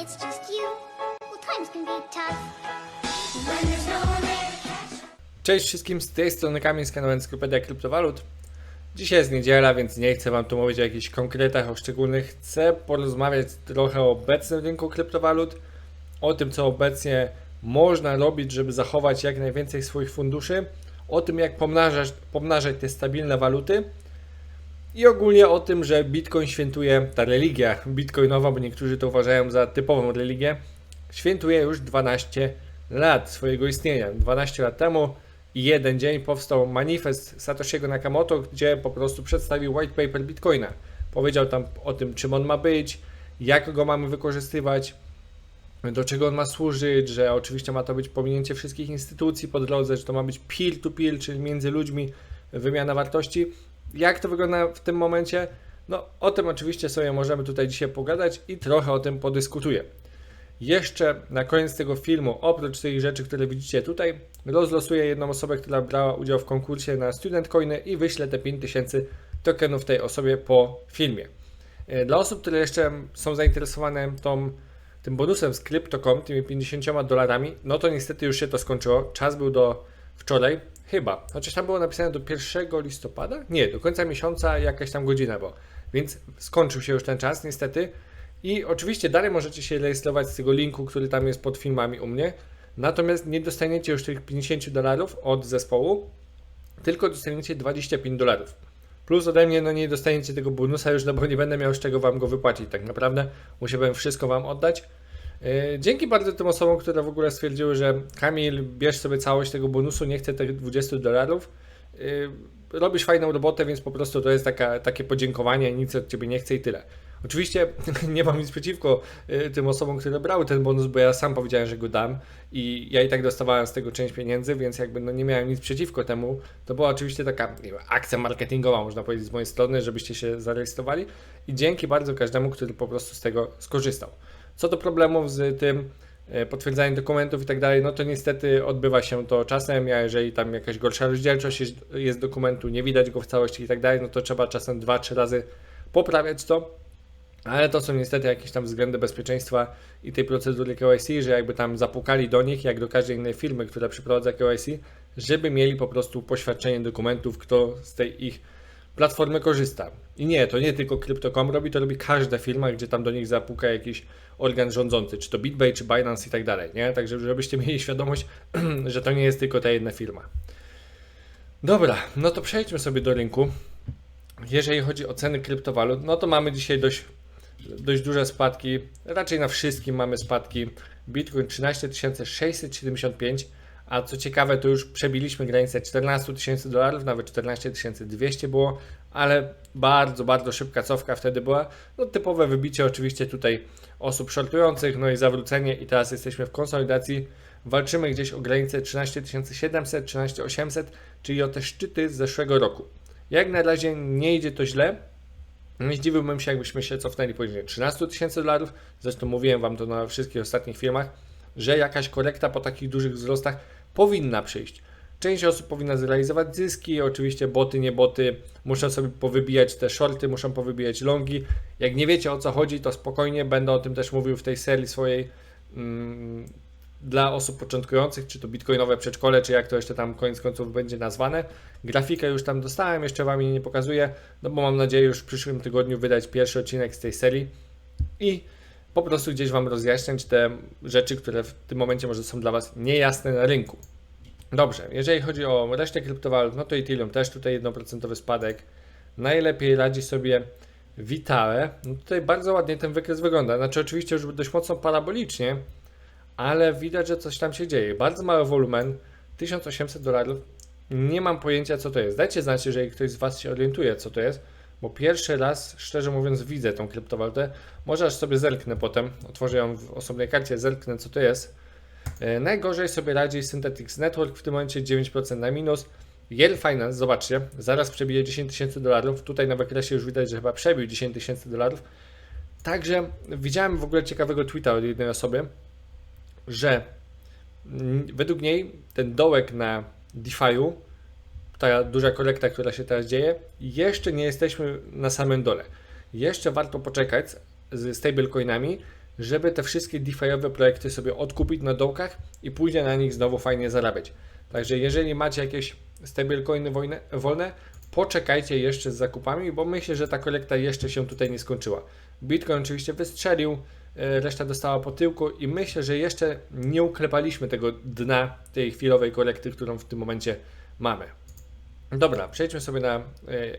it's just you, well, times can be tough. When there's no one there to catch Cześć wszystkim, z tej strony Kamil z kanału Encyklopedia Kryptowalut. Dzisiaj jest niedziela, więc nie chcę Wam tu mówić o jakichś konkretach, o szczególnych. Chcę porozmawiać trochę o obecnym rynku kryptowalut, o tym, co obecnie można robić, żeby zachować jak najwięcej swoich funduszy, o tym, jak pomnażać, pomnażać te stabilne waluty i ogólnie o tym, że Bitcoin świętuje, ta religia bitcoinowa, bo niektórzy to uważają za typową religię, świętuje już 12 lat swojego istnienia. 12 lat temu i jeden dzień powstał manifest Satoshiego Nakamoto, gdzie po prostu przedstawił white paper Bitcoina. Powiedział tam o tym, czym on ma być, jak go mamy wykorzystywać, do czego on ma służyć, że oczywiście ma to być pominięcie wszystkich instytucji po drodze, że to ma być peer-to-peer, czyli między ludźmi wymiana wartości. Jak to wygląda w tym momencie? No, o tym oczywiście sobie możemy tutaj dzisiaj pogadać i trochę o tym podyskutuję. Jeszcze na koniec tego filmu, oprócz tych rzeczy, które widzicie tutaj, rozlosuję jedną osobę, która brała udział w konkursie na Student Coiny i wyślę te 5000 tokenów tej osobie po filmie. E, Dla osób, które jeszcze są zainteresowane tą, tym bonusem z Crypto.com, tymi 50 dolarami, no to niestety już się to skończyło. Czas był do wczoraj, chyba. Chociaż tam było napisane do 1 listopada? Nie, do końca miesiąca jakaś tam godzina była. Więc skończył się już ten czas, niestety. I oczywiście dalej możecie się rejestrować z tego linku, który tam jest pod filmami u mnie. Natomiast nie dostaniecie już tych 50 dolarów od zespołu, tylko dostaniecie 25 dolarów. Plus ode mnie no nie dostaniecie tego bonusa już, no bo nie będę miał z czego wam go wypłacić. Tak naprawdę musiałbym wszystko wam oddać. Yy, Dzięki bardzo tym osobom, które w ogóle stwierdziły, że Kamil, bierz sobie całość tego bonusu, nie chcę tych 20 dolarów. Yy, Robisz fajną robotę, więc po prostu to jest taka, takie podziękowanie, nic od ciebie nie chcę i tyle. Oczywiście nie mam nic przeciwko y, tym osobom, które brały ten bonus, bo ja sam powiedziałem, że go dam i ja i tak dostawałem z tego część pieniędzy, więc jakby no nie miałem nic przeciwko temu. To była oczywiście taka wiem, akcja marketingowa, można powiedzieć, z mojej strony, żebyście się zarejestrowali i dzięki bardzo każdemu, który po prostu z tego skorzystał. Co do problemów z tym e, potwierdzaniem dokumentów i tak dalej, no to niestety odbywa się to czasem, a jeżeli tam jakaś gorsza rozdzielczość jest, jest dokumentu, nie widać go w całości i tak dalej, no to trzeba czasem 2-3 razy poprawiać to. Ale to są niestety jakieś tam względy bezpieczeństwa i tej procedury KYC, że jakby tam zapukali do nich, jak do każdej innej firmy, która przeprowadza KYC, żeby mieli po prostu poświadczenie dokumentów, kto z tej ich platformy korzysta. I nie, to nie tylko Crypto.com robi, to robi każda firma, gdzie tam do nich zapuka jakiś organ rządzący, czy to BitBay, czy Binance i tak dalej, nie? Także żebyście mieli świadomość, że to nie jest tylko ta jedna firma. Dobra, no to przejdźmy sobie do rynku. Jeżeli chodzi o ceny kryptowalut, no to mamy dzisiaj dość, dość duże spadki. Raczej na wszystkim mamy spadki. Bitcoin 13 675, a co ciekawe, to już przebiliśmy granicę 14 tysięcy dolarów, nawet 14 200 było, ale bardzo, bardzo szybka cofka wtedy była. No typowe wybicie oczywiście tutaj osób shortujących, no i zawrócenie i teraz jesteśmy w konsolidacji. Walczymy gdzieś o granicę 13 700, 13 800, czyli o te szczyty z zeszłego roku. Jak na razie nie idzie to źle. Nie zdziwiłbym się, jakbyśmy się cofnęli poniżej 13 tysięcy dolarów. Zresztą mówiłem Wam to na wszystkich ostatnich filmach, że jakaś korekta po takich dużych wzrostach powinna przyjść. Część osób powinna zrealizować zyski, oczywiście boty, nie boty muszą sobie powybijać te shorty, muszą powybijać longi. Jak nie wiecie o co chodzi, to spokojnie będę o tym też mówił w tej serii swojej mm, dla osób początkujących, czy to bitcoinowe przedszkole, czy jak to jeszcze tam koniec końców będzie nazwane. Grafikę już tam dostałem, jeszcze Wam jej nie pokazuję, no bo mam nadzieję już w przyszłym tygodniu wydać pierwszy odcinek z tej serii i po prostu gdzieś Wam rozjaśniać te rzeczy, które w tym momencie może są dla Was niejasne na rynku. Dobrze, jeżeli chodzi o resztę kryptowalut, no to Ethereum też tutaj 1% spadek. Najlepiej radzi sobie Vitale. No tutaj bardzo ładnie ten wykres wygląda. Znaczy oczywiście już dość mocno parabolicznie, ale widać, że coś tam się dzieje. Bardzo mały wolumen, 1800 dolarów. Nie mam pojęcia, co to jest. Dajcie znać, jeżeli ktoś z Was się orientuje, co to jest, bo pierwszy raz, szczerze mówiąc, widzę tą kryptowalutę. Może aż sobie zerknę potem, otworzę ją w osobnej karcie, zerknę, co to jest. E, najgorzej sobie radzi Synthetics Network, w tym momencie 9% na minus. Yale Finance, zobaczcie, zaraz przebije 10 tysięcy dolarów. Tutaj na wykresie już widać, że chyba przebił 10 tysięcy dolarów. Także widziałem w ogóle ciekawego tweeta od jednej osoby, że mm, według niej ten dołek na DeFi'u, ta duża korekta, która się teraz dzieje, jeszcze nie jesteśmy na samym dole. Jeszcze warto poczekać z stablecoinami, żeby te wszystkie DeFi'owe projekty sobie odkupić na dołkach i pójdzie na nich znowu fajnie zarabiać. Także jeżeli macie jakieś stablecoiny wolne, poczekajcie jeszcze z zakupami, bo myślę, że ta kolekta jeszcze się tutaj nie skończyła. Bitcoin oczywiście wystrzelił, e, reszta dostała po tyłku i myślę, że jeszcze nie uklepaliśmy tego dna tej chwilowej kolekty, którą w tym momencie mamy. Dobra, przejdźmy sobie na e,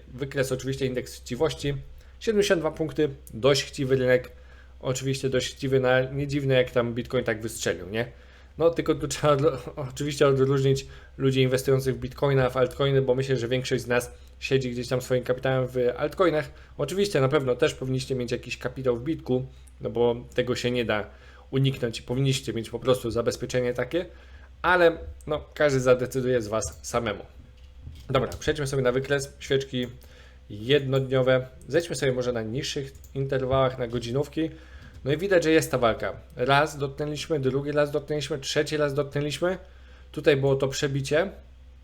wykres, oczywiście indeks chciwości. 72 punkty, dość chciwy rynek. Oczywiście dość chciwy, na, nie dziwne jak tam Bitcoin tak wystrzelił, nie? No tylko tu trzeba oczywiście odróżnić ludzi inwestujących w Bitcoina, w altcoiny, bo myślę, że większość z nas siedzi gdzieś tam swoim kapitałem w altcoinach. Oczywiście na pewno też powinniście mieć jakiś kapitał w Bitku, no bo tego się nie da uniknąć i powinniście mieć po prostu zabezpieczenie takie, ale no każdy zadecyduje z Was samemu. Dobra, przejdźmy sobie na wykres. Świeczki jednodniowe. Zejdźmy sobie może na niższych interwałach, na godzinówki. No i widać, że jest ta walka. Raz dotknęliśmy, drugi raz dotknęliśmy, trzeci raz dotknęliśmy. Tutaj było to przebicie.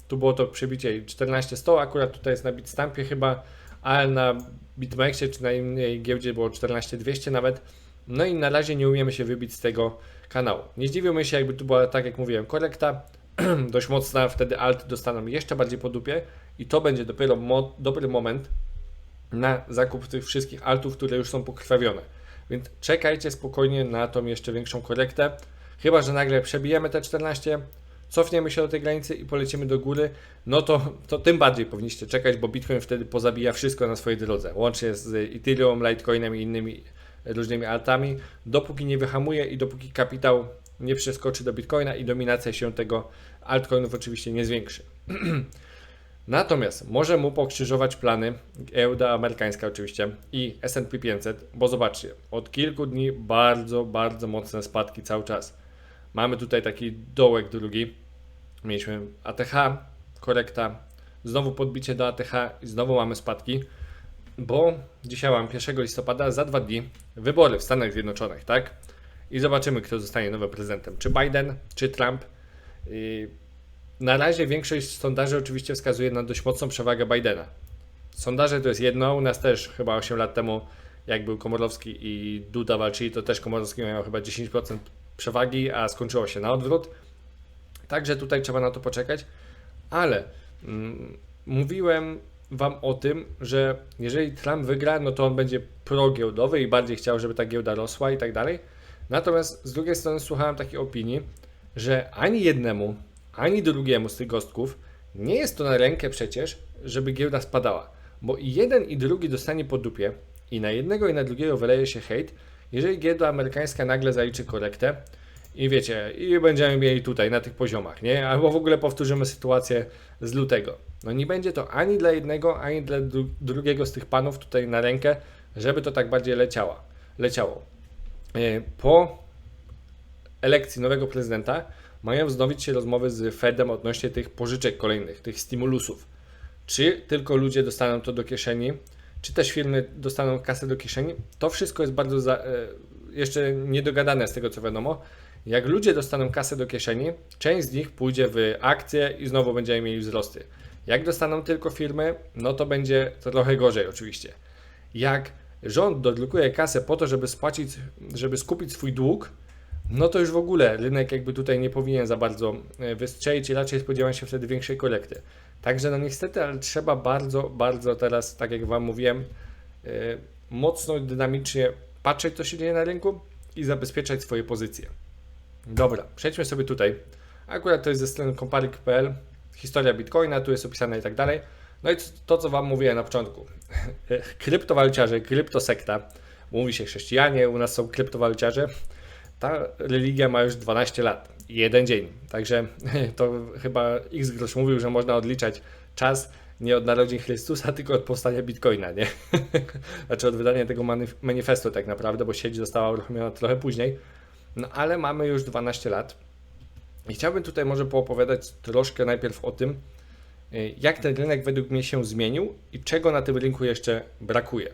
Tu było to przebicie 14-100, akurat tutaj jest na Bitstampie chyba, ale na Bitmexie czy na innej giełdzie było 14-200 nawet. No i na razie nie umiemy się wybić z tego kanału. Nie zdziwiłbym się, jakby tu była, tak jak mówiłem, korekta dość mocna, wtedy alt dostaną jeszcze bardziej po dupie i to będzie dopiero mo- dobry moment na zakup tych wszystkich altów, które już są pokrwawione. Więc czekajcie spokojnie na tą jeszcze większą korektę. Chyba, że nagle przebijemy te 14, cofniemy się do tej granicy i polecimy do góry, no to, to tym bardziej powinniście czekać, bo Bitcoin wtedy pozabija wszystko na swojej drodze, łącznie z Ethereum, Litecoinem i innymi różnymi altami, dopóki nie wyhamuje i dopóki kapitał nie przeskoczy do Bitcoina i dominacja się tego altcoinów oczywiście nie zwiększy. Natomiast może mu pokrzyżować plany giełda amerykańska oczywiście i S&P 500, bo zobaczcie, od kilku dni bardzo, bardzo mocne spadki cały czas. Mamy tutaj taki dołek drugi, mieliśmy ATH, korekta, znowu podbicie do ATH i znowu mamy spadki, bo dzisiaj mam 1 listopada, za dwa dni wybory w Stanach Zjednoczonych, tak? I zobaczymy, kto zostanie nowym prezydentem, czy Biden, czy Trump. Na razie większość sondaży oczywiście wskazuje na dość mocną przewagę Bidena. Sondaże to jest jedno, u nas też chyba 8 lat temu, jak był Komorowski i Duda walczyli, to też Komorowski miał chyba 10% przewagi, a skończyło się na odwrót. Także tutaj trzeba na to poczekać, ale mm, mówiłem Wam o tym, że jeżeli Trump wygra, no to on będzie progiełdowy i bardziej chciał, żeby ta giełda rosła i tak dalej. Natomiast z drugiej strony słuchałem takiej opinii, że ani jednemu, ani drugiemu z tych gostków nie jest to na rękę przecież, żeby giełda spadała. Bo i jeden i drugi dostanie po dupie i na jednego i na drugiego wyleje się hejt, jeżeli giełda amerykańska nagle zaliczy korektę i wiecie, i będziemy mieli tutaj na tych poziomach, nie? Albo w ogóle powtórzymy sytuację z lutego. No nie będzie to ani dla jednego, ani dla dru- drugiego z tych panów tutaj na rękę, żeby to tak bardziej leciała, leciało. E, Po elekcji nowego prezydenta mają wznowić się rozmowy z Fedem odnośnie tych pożyczek kolejnych, tych stimulusów. Czy tylko ludzie dostaną to do kieszeni, czy też firmy dostaną kasę do kieszeni? To wszystko jest bardzo za, e, jeszcze niedogadane z tego co wiadomo. Jak ludzie dostaną kasę do kieszeni, część z nich pójdzie w akcje i znowu będziemy mieli wzrosty. Jak dostaną tylko firmy, no to będzie trochę gorzej oczywiście. Jak rząd dodrukuje kasę po to, żeby spłacić, żeby skupić swój dług, no to już w ogóle rynek jakby tutaj nie powinien za bardzo e, wystrzelić i raczej spodziewam się wtedy większej kolekty. Także no niestety, ale trzeba bardzo, bardzo teraz, tak jak Wam mówiłem, e, mocno dynamicznie patrzeć, co się dzieje na rynku i zabezpieczać swoje pozycje. Dobra, przejdźmy sobie tutaj. Akurat to jest ze strony comparik.pl, historia Bitcoina, tu jest opisane i tak dalej. No i to, co Wam mówiłem na początku. Kryptowaluciarze, kryptosekta, mówi się chrześcijanie, u nas są kryptowaluciarze. Ta religia ma już 12 lat jeden dzień. Także to chyba X grosz mówił, że można odliczać czas nie od narodzin Chrystusa, tylko od powstania Bitcoina, nie? znaczy od wydania tego manif- manifestu tak naprawdę, bo sieć została uruchomiona trochę później. No ale mamy już 12 lat. I chciałbym tutaj może poopowiadać troszkę najpierw o tym, jak ten rynek według mnie się zmienił i czego na tym rynku jeszcze brakuje.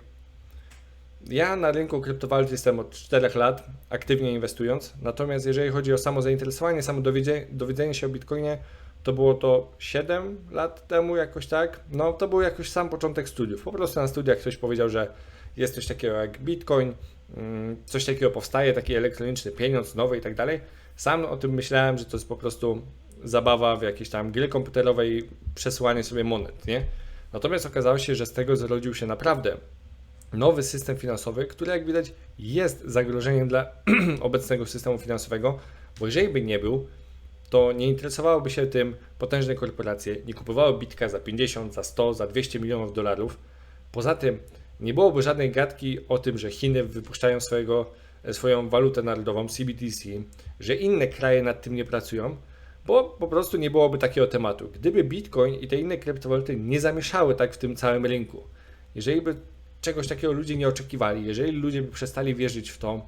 Ja na rynku kryptowalut jestem od 4 lat, aktywnie inwestując. Natomiast jeżeli chodzi o samo zainteresowanie, samo dowiedzenie, dowiedzenie się o Bitcoinie, to było to 7 lat temu jakoś tak. No to był jakoś sam początek studiów. Po prostu na studiach ktoś powiedział, że jest coś takiego jak Bitcoin, mm, coś takiego powstaje, taki elektroniczny pieniądz nowy i tak dalej. Sam o tym myślałem, że to jest po prostu zabawa w jakiejś tam gry komputerowej, przesyłanie sobie monet, nie? Natomiast okazało się, że z tego zrodził się naprawdę nowy system finansowy, który jak widać jest zagrożeniem dla obecnego systemu finansowego, bo jeżeli by nie był, to nie interesowałoby się tym potężne korporacje, nie kupowały bitka za 50, za 100, za 200 milionów dolarów. Poza tym nie byłoby żadnej gadki o tym, że Chiny wypuszczają swojego, swoją walutę narodową CBDC, że inne kraje nad tym nie pracują, bo po prostu nie byłoby takiego tematu. Gdyby Bitcoin i te inne kryptowaluty nie zamieszały tak w tym całym rynku, jeżeli by czegoś takiego ludzie nie oczekiwali, jeżeli ludzie by przestali wierzyć w to,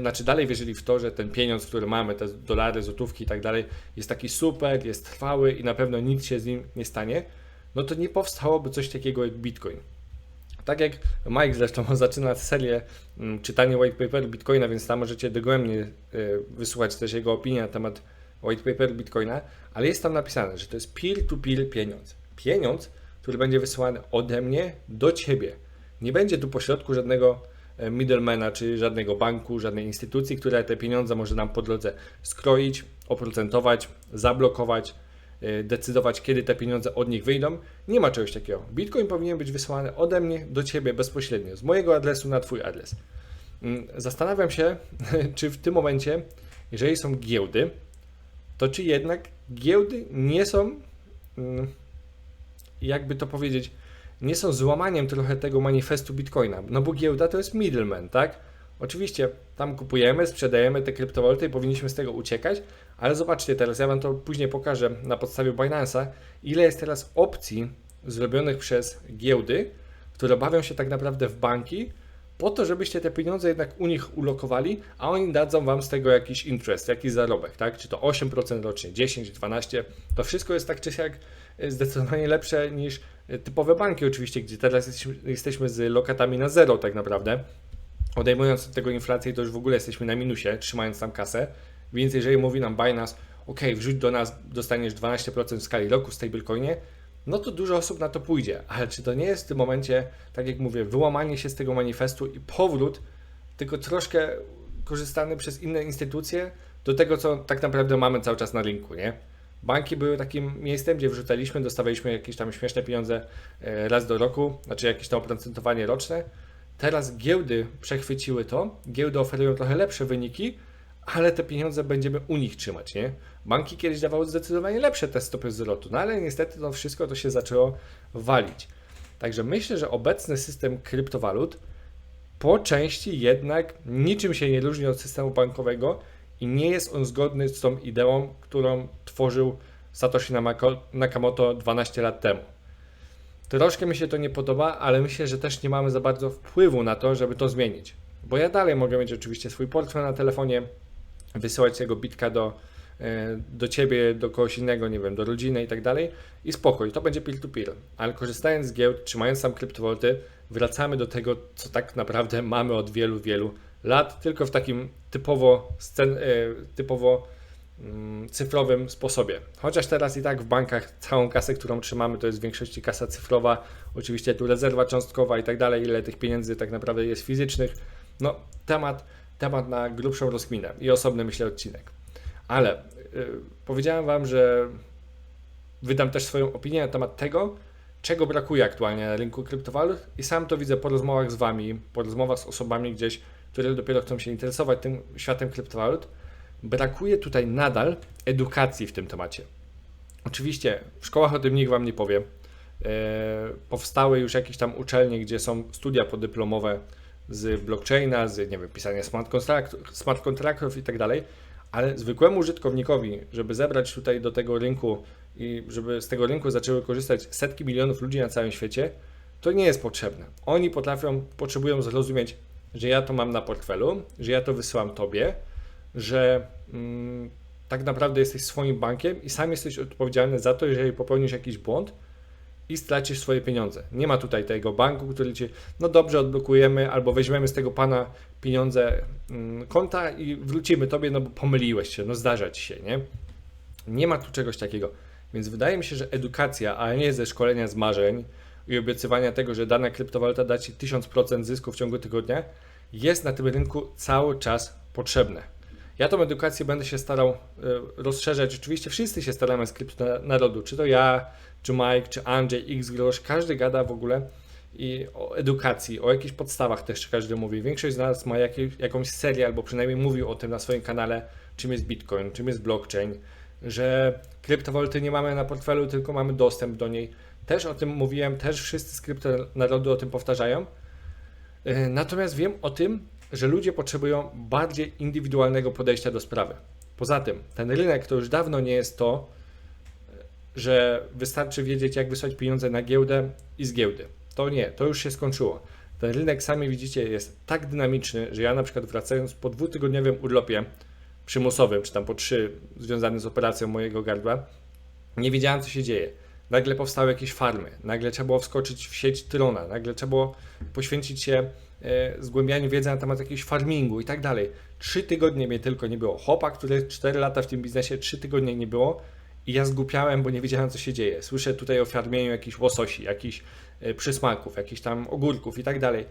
znaczy dalej wierzyli w to, że ten pieniądz, który mamy, te dolary, złotówki i tak dalej, jest taki super, jest trwały i na pewno nic się z nim nie stanie, no to nie powstałoby coś takiego jak Bitcoin. Tak jak Mike zresztą zaczyna serię mm, czytania white Bitcoina, więc tam możecie dogłębnie y, wysłuchać też jego opinii na temat white paperu Bitcoina, ale jest tam napisane, że to jest peer-to-peer pieniądz. Pieniądz, który będzie wysyłany ode mnie do ciebie. Nie będzie tu pośrodku żadnego e, middlemana, czy żadnego banku, żadnej instytucji, która te pieniądze może nam po drodze skroić, oprocentować, zablokować, e, decydować, kiedy te pieniądze od nich wyjdą. Nie ma czegoś takiego. Bitcoin powinien być wysłany ode mnie do ciebie bezpośrednio, z mojego adresu na twój adres. Mm, Zastanawiam się, czy w tym momencie, jeżeli są giełdy, to czy jednak giełdy nie są, mm, jakby to powiedzieć, nie są złamaniem trochę tego manifestu Bitcoina. No bo giełda to jest middleman, tak? Oczywiście tam kupujemy, sprzedajemy te kryptowaluty i powinniśmy z tego uciekać, ale zobaczcie teraz, ja Wam to później pokażę na podstawie Binance'a, ile jest teraz opcji zrobionych przez giełdy, które bawią się tak naprawdę w banki, po to, żebyście te pieniądze jednak u nich ulokowali, a oni dadzą Wam z tego jakiś interest, jakiś zarobek, tak? Czy to 8% rocznie, 10, 12, to wszystko jest tak czy siak e, zdecydowanie lepsze niż e, typowe banki oczywiście, gdzie teraz jesteśmy, z lokatami na zero tak naprawdę. Odejmując od tego inflację, to już w ogóle jesteśmy na minusie, trzymając tam kasę, więc jeżeli mówi nam Binance, ok, wrzuć do nas, dostaniesz 12% w skali roku w stablecoinie, no to dużo osób na to pójdzie. Ale czy to nie jest w tym momencie, tak jak mówię, wyłamanie się z tego manifestu i powrót, tylko troszkę korzystany przez inne instytucje do tego, co tak naprawdę mamy cały czas na rynku, nie? Banki były takim miejscem, gdzie wrzucaliśmy, dostawaliśmy jakieś tam śmieszne pieniądze e, raz do roku, znaczy jakieś tam oprocentowanie roczne. Teraz giełdy przechwyciły to, giełdy oferują trochę lepsze wyniki, ale te pieniądze będziemy u nich trzymać, nie? Banki kiedyś dawały zdecydowanie lepsze te stopy zwrotu, no ale niestety to wszystko to się zaczęło walić. Także myślę, że obecny system kryptowalut po części jednak niczym się nie różni od systemu bankowego i nie jest on zgodny z tą ideą, którą tworzył Satoshi Nakamoto 12 lat temu. Troszkę mi się to nie podoba, ale myślę, że też nie mamy za bardzo wpływu na to, żeby to zmienić. Bo ja dalej mogę mieć oczywiście swój portfel na telefonie, wysyłać tego bitka do, e, do ciebie, do kogoś innego, nie wiem, do rodziny i tak dalej i spokój, to będzie peer-to-peer. Ale korzystając z giełd, trzymając tam kryptowaluty, wracamy do tego, co tak naprawdę mamy od wielu, wielu lat, tylko w takim typowo, scen, e, typowo mm, cyfrowym sposobie. Chociaż teraz i tak w bankach całą kasę, którą trzymamy, to jest w większości kasa cyfrowa, oczywiście tu rezerwa cząstkowa i tak dalej, ile tych pieniędzy tak naprawdę jest fizycznych. No, temat, temat na grubszą rozkminę i osobny, myślę, odcinek. Ale y, powiedziałem Wam, że wydam też swoją opinię na temat tego, czego brakuje aktualnie na rynku kryptowalut i sam to widzę po rozmowach z Wami, po rozmowach z osobami gdzieś, które dopiero chcą się interesować tym światem kryptowalut. Brakuje tutaj nadal edukacji w tym temacie. Oczywiście w szkołach o tym nikt Wam nie powie. E, powstały już jakieś tam uczelnie, gdzie są studia podyplomowe z blockchaina, z nie wiem, pisania smart, kontrakt, smart kontraktów i tak dalej, ale zwykłemu użytkownikowi, żeby zebrać tutaj do tego rynku i żeby z tego rynku zaczęły korzystać setki milionów ludzi na całym świecie, to nie jest potrzebne. Oni potrafią, potrzebują zrozumieć, że ja to mam na portfelu, że ja to wysyłam tobie, że mm, tak naprawdę jesteś swoim bankiem i sam jesteś odpowiedzialny za to, jeżeli popełnisz jakiś błąd i stracisz swoje pieniądze. Nie ma tutaj tego banku, który cię, no dobrze, odblokujemy albo weźmiemy z tego pana pieniądze mm, konta i wrócimy tobie, no bo pomyliłeś się, no zdarza ci się, nie? Nie ma tu czegoś takiego. Więc wydaje mi się, że edukacja, a nie ze szkolenia z marzeń, i obiecywania tego, że dana kryptowaluta da Ci 1000% zysku w ciągu tygodnia, jest na tym rynku cały czas potrzebne. Ja tą edukację będę się starał e, rozszerzać. Oczywiście wszyscy się staramy z kryptonarodu, czy to ja, czy Mike, czy Andrzej, X Grosz, każdy gada w ogóle i o edukacji, o jakichś podstawach też każdy mówi. Większość z nas ma jakieś, jakąś serię, albo przynajmniej mówił o tym na swoim kanale, czym jest Bitcoin, czym jest blockchain, że kryptowaluty nie mamy na portfelu, tylko mamy dostęp do niej. Też o tym mówiłem, też wszyscy z kryptonarodu o tym powtarzają. E, Natomiast wiem o tym, że ludzie potrzebują bardziej indywidualnego podejścia do sprawy. Poza tym, ten rynek to już dawno nie jest to, że wystarczy wiedzieć, jak wysłać pieniądze na giełdę i z giełdy. To nie, to już się skończyło. Ten rynek, sami widzicie, jest tak dynamiczny, że ja na przykład wracając po dwutygodniowym urlopie przymusowym, czy tam po trzy, związanym z operacją mojego gardła, nie wiedziałem, co się dzieje. Nagle powstały jakieś farmy, nagle trzeba było wskoczyć w sieć Trona, nagle trzeba było poświęcić się zgłębianiu wiedzy na temat jakiegoś farmingu i tak dalej. Trzy tygodnie mnie tylko nie było. Chłopak, który 4 lata w tym biznesie, trzy tygodnie nie było i ja zgłupiałem, bo nie wiedziałem, co się dzieje. Słyszę tutaj o farmieniu jakichś łososi, jakichś e, przysmaków, jakichś tam ogórków i tak dalej.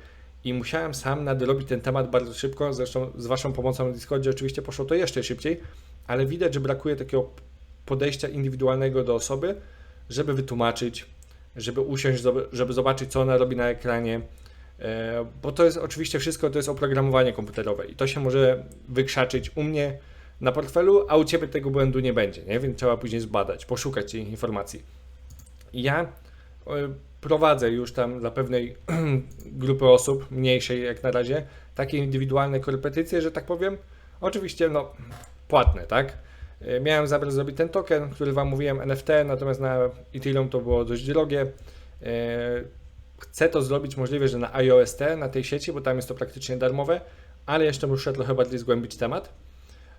I musiałem sam nadrobić ten temat bardzo szybko, zresztą z Waszą pomocą na Discordzie oczywiście poszło to jeszcze szybciej, ale widać, że brakuje takiego podejścia indywidualnego do osoby, żeby wytłumaczyć, żeby usiąść, żeby zobaczyć, co ona robi na ekranie, e, bo to jest oczywiście wszystko, to jest oprogramowanie komputerowe i to się może wykrzaczyć u mnie na portfelu, a u Ciebie tego błędu nie będzie, nie? więc trzeba później zbadać, poszukać tych informacji. Ja e, prowadzę już tam dla pewnej grupy osób, mniejszej jak na razie, takie indywidualne korepetycje, że tak powiem, oczywiście no płatne, tak? E, Miałem zamiar zrobić ten token, który Wam mówiłem, NFT, natomiast na Ethereum to było dość drogie. Chcę to zrobić możliwe, że na IOST, na tej sieci, bo tam jest to praktycznie darmowe, ale jeszcze muszę trochę bardziej zgłębić temat.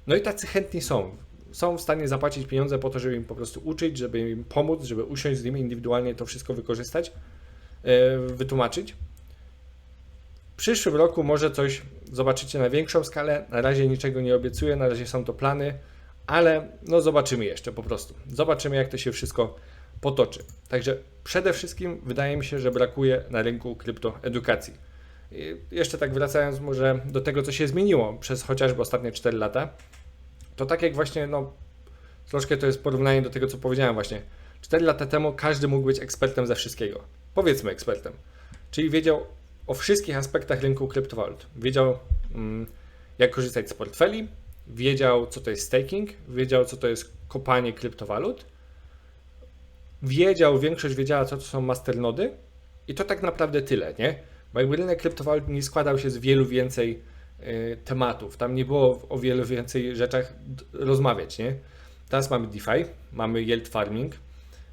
No i tacy chętni są. Są w stanie zapłacić pieniądze po to, żeby im po prostu uczyć, żeby im pomóc, żeby usiąść z nimi indywidualnie to wszystko wykorzystać, e, wytłumaczyć. W przyszłym roku może coś zobaczycie na większą skalę. Na razie niczego nie obiecuję, na razie są to plany, ale no zobaczymy jeszcze po prostu. Zobaczymy, jak to się wszystko potoczy. Także przede wszystkim wydaje mi się, że brakuje na rynku kryptoedukacji. I jeszcze tak wracając może do tego, co się zmieniło przez chociażby ostatnie 4 lata, to tak jak właśnie, no troszkę to jest porównanie do tego, co powiedziałem właśnie. 4 lata temu każdy mógł być ekspertem ze wszystkiego. Powiedzmy ekspertem. Czyli wiedział o wszystkich aspektach rynku kryptowalut. Wiedział, mm, jak korzystać z portfeli, wiedział, co to jest staking, wiedział, co to jest kopanie kryptowalut, wiedział, większość wiedziała, co to są masternody i to tak naprawdę tyle, nie? Bo jakby rynek kryptowalut nie składał się z wielu więcej y, tematów, tam nie było o wielu więcej rzeczach rozmawiać, nie? Teraz mamy DeFi, mamy yield farming,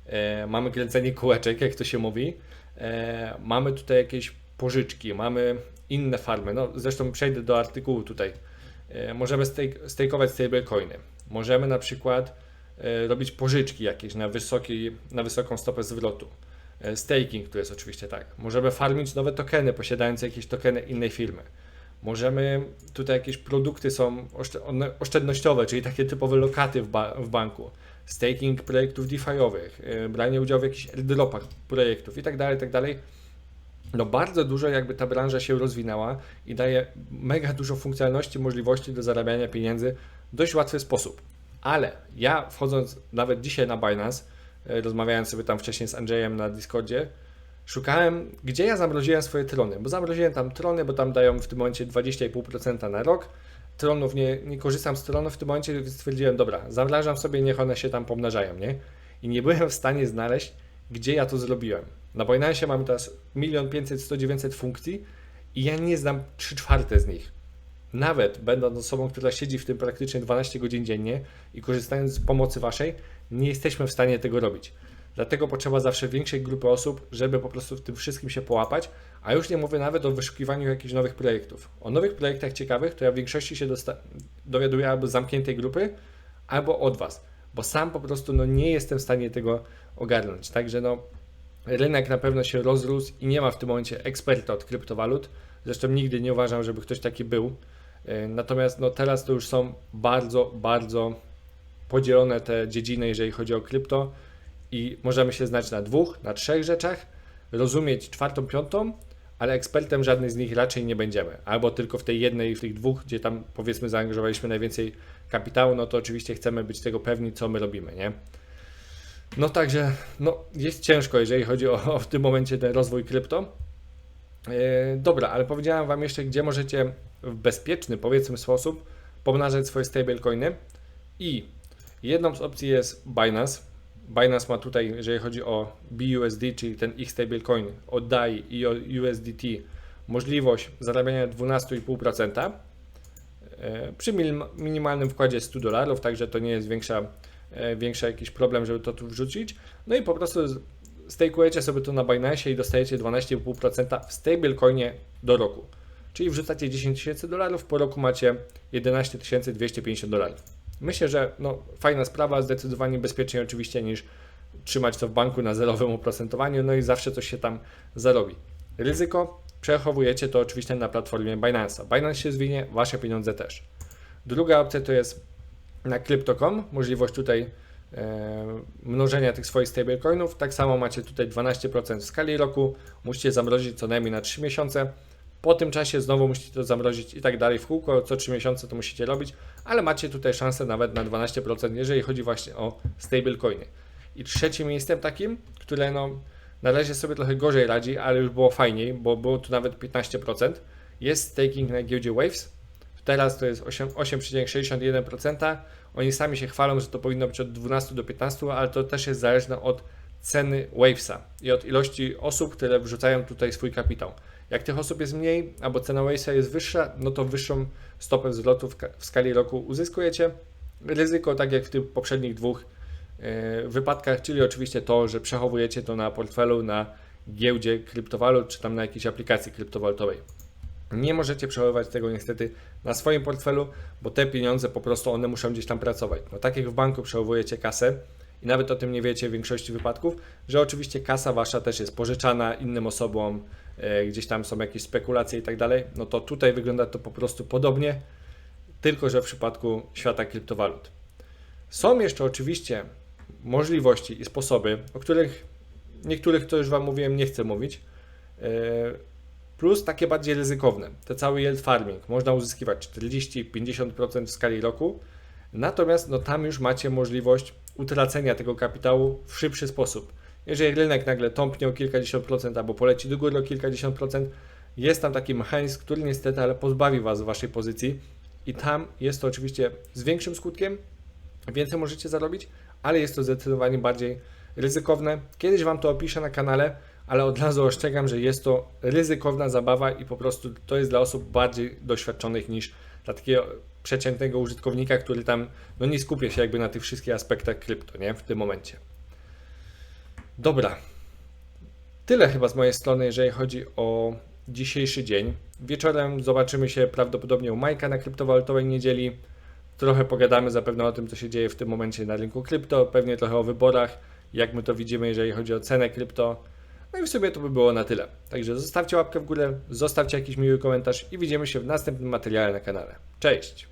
e, mamy kręcenie kółeczek, jak to się mówi, e, mamy tutaj jakieś pożyczki, mamy inne farmy, no zresztą przejdę do artykułu tutaj. Możemy stake, stakeować stablecoiny, możemy na przykład robić pożyczki jakieś na, wysoki, na wysoką stopę zwrotu. E, Staking to jest oczywiście tak. Możemy farmić nowe tokeny, posiadając jakieś tokeny innej firmy. Możemy, tutaj jakieś produkty są oszczędnościowe, czyli takie typowe lokaty w, ba- w banku. Staking projektów DeFi'owych, e, branie udziału w jakichś airdropach projektów i tak dalej, tak. No bardzo dużo jakby ta branża się rozwinęła i daje mega dużo funkcjonalności, możliwości do zarabiania pieniędzy w dość łatwy sposób. Ale ja wchodząc nawet dzisiaj na Binance, e, rozmawiając sobie tam wcześniej z Andrzejem na Discordzie, szukałem, gdzie ja zamroziłem swoje trony, bo zamroziłem tam trony, bo tam dają w tym momencie 20,5% na rok. Tronów nie, nie korzystam z tronów w tym momencie, więc stwierdziłem, dobra, zamrażam sobie, niech one się tam pomnażają, nie? I nie byłem w stanie znaleźć, gdzie ja to zrobiłem. Na Binance mamy teraz 1 500 100 900 funkcji i ja nie znam 3 czwarte z nich. Nawet będąc osobą, która siedzi w tym praktycznie 12 godzin dziennie i korzystając z pomocy Waszej, nie jesteśmy w stanie tego robić. Dlatego potrzeba zawsze większej grupy osób, żeby po prostu w tym wszystkim się połapać, a już nie mówię nawet o wyszukiwaniu jakichś nowych projektów. O nowych projektach ciekawych to ja w większości się dowiaduję albo z zamkniętej grupy, albo od Was, bo sam po prostu no, nie jestem w stanie tego ogarnąć. Także no, rynek na pewno się rozrósł i nie ma w tym momencie eksperta od kryptowalut. Zresztą nigdy nie uważam, żeby ktoś taki był. E, Natomiast no, teraz to już są bardzo, bardzo podzielone te dziedziny, jeżeli chodzi o krypto i możemy się znać na dwóch, na trzech rzeczach, rozumieć czwartą, piątą, ale ekspertem żadnej z nich raczej nie będziemy. Albo tylko w tej jednej, w tych dwóch, gdzie tam powiedzmy zaangażowaliśmy najwięcej kapitału, no to oczywiście chcemy być tego pewni, co my robimy, nie? No także, no jest ciężko, jeżeli chodzi o, o w tym momencie ten rozwój krypto. E, dobra, ale powiedziałem Wam jeszcze, gdzie możecie w bezpieczny, powiedzmy, sposób pomnażać swoje stablecoiny i jedną z opcji jest Binance. Binance ma tutaj, jeżeli chodzi o BUSD, czyli ten ich stablecoin od DAI i o USDT, możliwość zarabiania 12,5% e, przy minim- minimalnym wkładzie 100 dolarów, także to nie jest większa, e, większy jakiś problem, żeby to tu wrzucić. No i po prostu stakujecie sobie to na Binance i dostajecie 12,5% w stablecoinie do roku. Czyli wrzucacie 10 tysięcy dolarów, po roku macie 11 250 dolarów. Myślę, że no, fajna sprawa, zdecydowanie bezpieczniej oczywiście niż trzymać to w banku na zerowym oprocentowaniu, no i zawsze coś się tam zarobi. Ryzyko przechowujecie to oczywiście na platformie Binance'a. Binance się zwinie, wasze pieniądze też. Druga opcja to jest na Crypto.com, możliwość tutaj e, mnożenia tych swoich stablecoinów. Tak samo macie tutaj 12% w skali roku, musicie zamrozić co najmniej na 3 miesiące. Po tym czasie znowu musicie to zamrozić i tak dalej w kółko, co 3 miesiące to musicie robić, ale macie tutaj szansę nawet na 12%, jeżeli chodzi właśnie o stablecoiny. I trzecim miejscem takim, które no, na razie sobie trochę gorzej radzi, ale już było fajniej, bo było tu nawet 15%, jest staking na giełdzie Waves. Teraz to jest 8 8,61%. Oni sami się chwalą, że to powinno być od 12 do 15, ale to też jest zależne od ceny Wavesa i od ilości osób, które wrzucają tutaj swój kapitał. Jak tych osób jest mniej, albo cena Wavesa jest wyższa, no to wyższą stopę zwrotu w, ka- w skali roku uzyskujecie. Ryzyko, tak jak w tych poprzednich dwóch e, wypadkach, czyli oczywiście to, że przechowujecie to na portfelu, na giełdzie kryptowalut, czy tam na jakiejś aplikacji kryptowalutowej. Nie możecie przechowywać tego niestety na swoim portfelu, bo te pieniądze po prostu one muszą gdzieś tam pracować. No tak jak w banku przechowujecie kasę i nawet o tym nie wiecie w większości wypadków, że oczywiście kasa wasza też jest pożyczana innym osobom, gdzieś tam są jakieś spekulacje i tak dalej, no to tutaj wygląda to po prostu podobnie, tylko że w przypadku świata kryptowalut. Są jeszcze oczywiście możliwości i sposoby, o których niektórych to już Wam mówiłem, nie chcę mówić, e, plus takie bardziej ryzykowne. Te cały yield farming można uzyskiwać 40-50% w skali roku, natomiast no, tam już macie możliwość utracenia tego kapitału w szybszy sposób. Jeżeli rynek nagle tąpnie o kilkadziesiąt procent albo poleci do góry o kilkadziesiąt procent, jest tam taki mechanizm, który niestety ale pozbawi Was Waszej pozycji i tam jest to oczywiście z większym skutkiem, więcej możecie zarobić, ale jest to zdecydowanie bardziej ryzykowne. Kiedyś Wam to opiszę na kanale, ale od razu ostrzegam, że jest to ryzykowna zabawa i po prostu to jest dla osób bardziej doświadczonych niż dla takiego przeciętnego użytkownika, który tam no nie skupia się jakby na tych wszystkich aspektach krypto, nie? W tym momencie. Dobra. Tyle chyba z mojej strony, jeżeli chodzi o dzisiejszy dzień. Wieczorem zobaczymy się prawdopodobnie u Majka na kryptowalutowej niedzieli. Trochę pogadamy zapewne o tym, co się dzieje w tym momencie na rynku krypto, pewnie trochę o wyborach, jak my to widzimy, jeżeli chodzi o cenę krypto. No i w sumie to by było na tyle. Także zostawcie łapkę w górę, zostawcie jakiś miły komentarz i widzimy się w następnym materiale na kanale. Cześć!